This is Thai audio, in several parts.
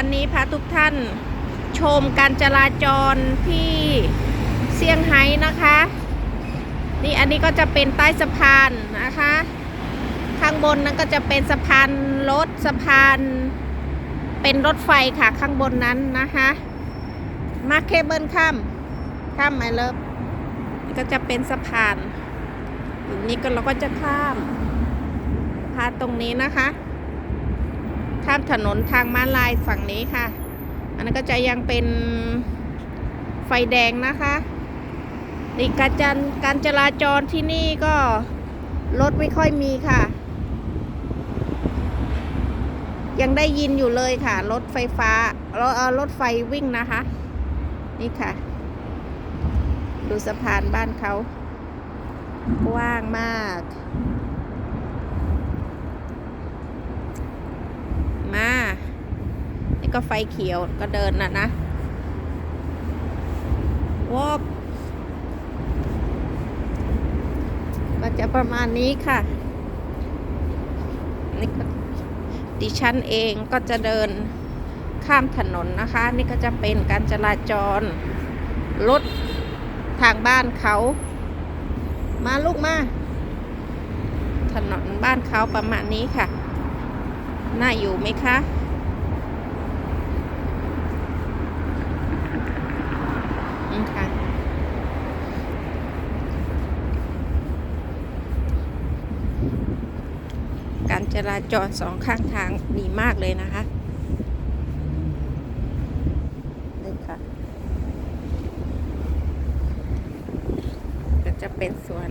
วันนี้พาทุกท่านชมการจราจรที่เซี่ยงไฮ้นะคะ นี่อันนี้ก็จะเป็นใต้สะพานนะคะ ข้างบนนั้นก็จะเป็นสะพานรถสะพานเป็นรถไฟค่ะข้างบนนั้นนะคะมาเคเบิลข้ามข้ามไมเลิฟนี่ก็จะเป็นสะพานนี้ก็เราก็จะข้ามพาตรงนี้นะคะ ข้ามถนนทางม้าลายฝั่งนี้ค่ะ อันนั้นก็จะยังเป็นไฟแดงนะคะนี่การจันการจราจรที่นี่ก็รถไม่ค่อยมีค่ะ ยังได้ยินอยู่เลยค่ะ รถไฟฟ้ารถรถไฟวิ่งนะคะ นี่ค่ะ ดูสะพานบ้านเขากว้างมาก มา นี่ก็ไฟเขียวก็เดินนะนะวอกก็จะประมาณนี้ค่ะนี่ก็ดิฉันเองก็จะเดินข้ามถนนนะคะ นี่ก็จะเป็นการจราจรรถทางบ้านเขามาลูกมา ถนนบ้านเขาประมาณนี้ค่ะ น่าอยู่ไหมคะอืมค่ะ กา ราจรสองข้างทางดีมากเลยนะคะนี่ค่ะก็จะเป็นสวน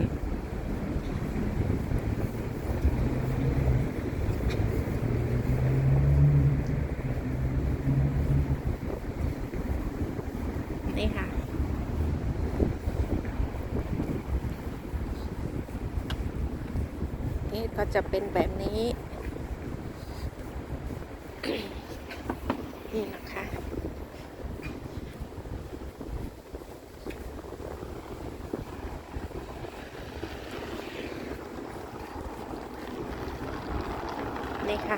ค่ะ นี้ก็จะเป็นแบบนี้ นี่นะคะนี่ค่ะ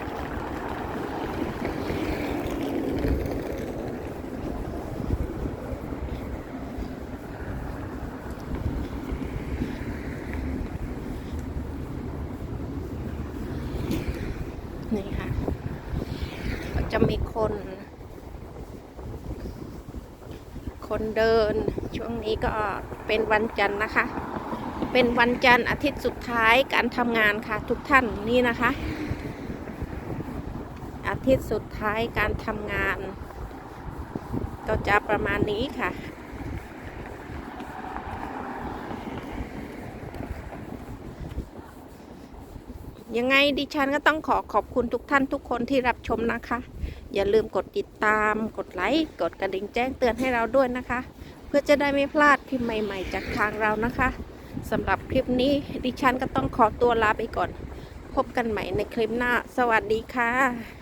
นี่ค่ะก็ จะมีคน คนเดิน ช่วงนี้ก็เป็นวันจันทร์นะคะ เป็นวันจันทร์อาทิตย์สุดท้ายการทำงานค่ะ ทุกท่านนี่นะคะ อาทิตย์สุดท้ายการทำงาน ก็จะประมาณนี้ค่ะ ยังไงดิฉันก็ต้องขอขอบคุณทุกท่านทุกคนที่รับชมนะคะ อย่าลืมกดติดตาม กดไลค์ กดกระดิ่งแจ้งเตือนให้เราด้วยนะคะ เพื่อจะได้ไม่พลาดคลิปใหม่ๆ จากทางเรานะคะสำหรับคลิปนี้ดิฉันก็ต้องขอตัวลาไปก่อน พบกันใหม่ในคลิปหน้า สวัสดีค่ะ